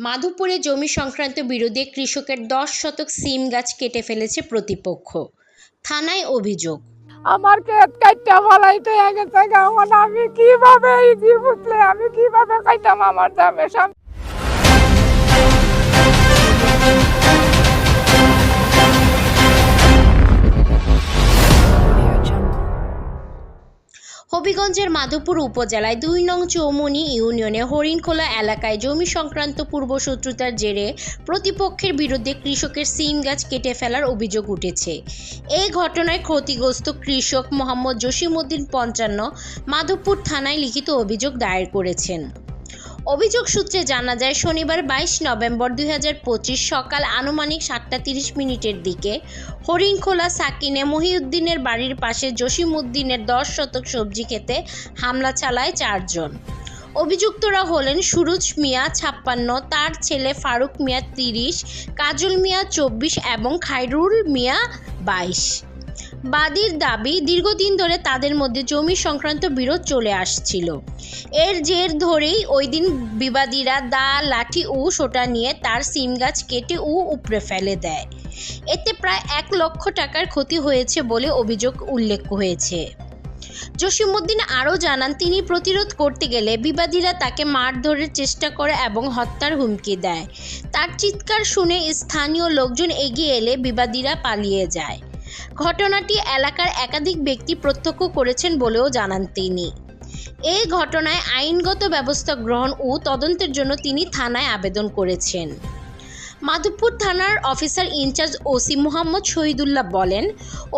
মাধবপুরে জমি সংক্রান্ত বিরোধে কৃষকের দশ শতক সিম গাছ কেটে ফেলেছে প্রতিপক্ষ। থানায় অভিযোগ। আমার ক্ষেত কাইটা ফলাইতে গেছে এখন আমি কীভাবে এই জীব আমি কীভাবে খাইতাম আমার দামের সামনে? হবিগঞ্জের মাধবপুর উপজেলায় দুই নং চৌমনি ইউনিয়নে হরিণখোলা এলাকায় জমি সংক্রান্ত পূর্বশত্রুতার জেরে প্রতিপক্ষের বিরুদ্ধে কৃষকের সিম গাছ কেটে ফেলার অভিযোগ উঠেছে। এই ঘটনায় ক্ষতিগ্রস্ত কৃষক মোহাম্মদ জসিমউদ্দিন পঞ্চান্ন মাধবপুর থানায় লিখিত অভিযোগ দায়ের করেছেন। অভিযোগ সূত্রে জানা যায়, শনিবার বাইশ নভেম্বর দুই হাজার পঁচিশ সকাল আনুমানিক সাতটা তিরিশ মিনিটের দিকে হরিণখোলা সাকিনে মহিউদ্দিনের বাড়ির পাশে জসিমউদ্দিনের দশ শতক সবজি খেতে হামলা চালায় চারজন। অভিযুক্তরা হলেন সুরজ মিয়া ছাপ্পান্ন, তার ছেলে ফারুক মিয়া তিরিশ, কাজল মিয়া চব্বিশ এবং খাইরুল মিয়া বাইশ। বাদীর দাবি, দীর্ঘদিন ধরে তাদের মধ্যে জমি সংক্রান্ত বিরোধ চলে আসছিল। এর জের ধরেই ওই দিন বিবাদীরা দা, লাঠি ও সোটা নিয়ে তার সিম গাছ কেটে ও উপড়ে ফেলে দেয়। এতে প্রায় এক লক্ষ টাকার ক্ষতি হয়েছে বলে অভিযোগ উল্লেখ হয়েছে। জসিমউদ্দিন আরও জানান, তিনি প্রতিরোধ করতে গেলে বিবাদীরা তাকে মারধরের চেষ্টা করে এবং হত্যার হুমকি দেয়। তার চিৎকার শুনে স্থানীয় লোকজন এগিয়ে এলে বিবাদীরা পালিয়ে যায়। ঘটনাটি এলাকার একাধিক ব্যক্তি প্রত্যক্ষ করেছেন বলেও জানান তিনি। এই ঘটনায় আইনগত ব্যবস্থা গ্রহণ ও তদন্তের জন্য তিনি থানায় আবেদন করেছেন। মাধবপুর থানার officer in charge OC Mohammad Shahidullah বলেন,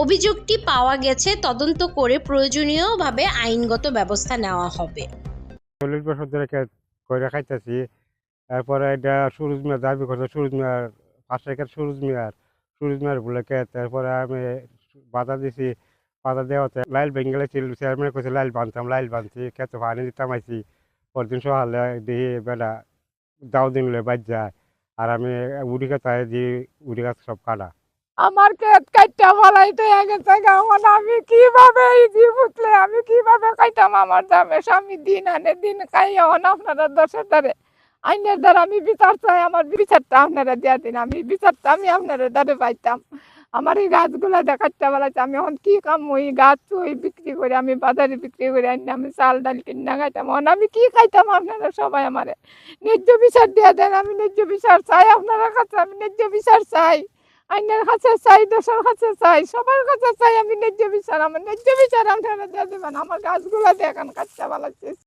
অভিযোগটি পাওয়া গেছে, তদন্ত করে প্রয়োজনীয়ভাবে আইনগত ব্যবস্থা নেওয়া হবে। চল্লিশ বছর ধরে খাইতেছি, তারপরে এটা সুরজ মিয়া দাবি করছে, সুরজ মিয়ার সুরজ মিয়ার। সুরজ মিয়ার বলে কে, তারপরে আমি বাধা দিছি, বাধা দেওয়াতে লাইল বেঙ্গলে ছিল চেয়ারম্যান কইছে, লাইল বানতাম, লাইল বানছি, খেতে পানি দিতাম আইছি। পরদিন সকালে দিয়ে বেলা দাও দিন বাজ যায়, আর আমি উড়ি কাতায় দিয়ে উড়ি গাছ সব কাটা। আমার ক্ষেত কাইটা ফলাইতে গেছে এখন আমি কীভাবে এই জীব উঠলে আমি কীভাবে খাইতাম? আমার দামে স্বামী দিন আনে দিন খাই এখন আপনারা দশের দ্বারে। আইনের দ্বারা আমি বিচার চাই, আমার বিচারটা আপনারা দিয়া দিন। আমি বিচারটা, আমি আপনারা দ্বারে পাইতাম। আমার এই গাছগুলা দেখাতে বেলাতে আমি এখন কি কাম? ওই গাছ ওই বিক্রি করে আমি বাজারে বিক্রি করে আনি আমি চাল, ডাল কিনা খাইতাম। এখন আমি কি খাইতাম আপনারা সবাই আমারে? ন্যায্য বিচার দিয়া দেন, আমি ন্যায্য বিচার চাই আপনারা কাছে, আমি ন্যায্য বিচার চাই। আইনের কাছে চাই দেশের কাছে চাই, সবার কাছে চাই আমি ন্যায্য বিচার, আমার ন্যায্য বিচার আপনারা দিয়ে দেবেন। আমার গাছগুলা দেখান কাচ্চা বালাচ্ছিস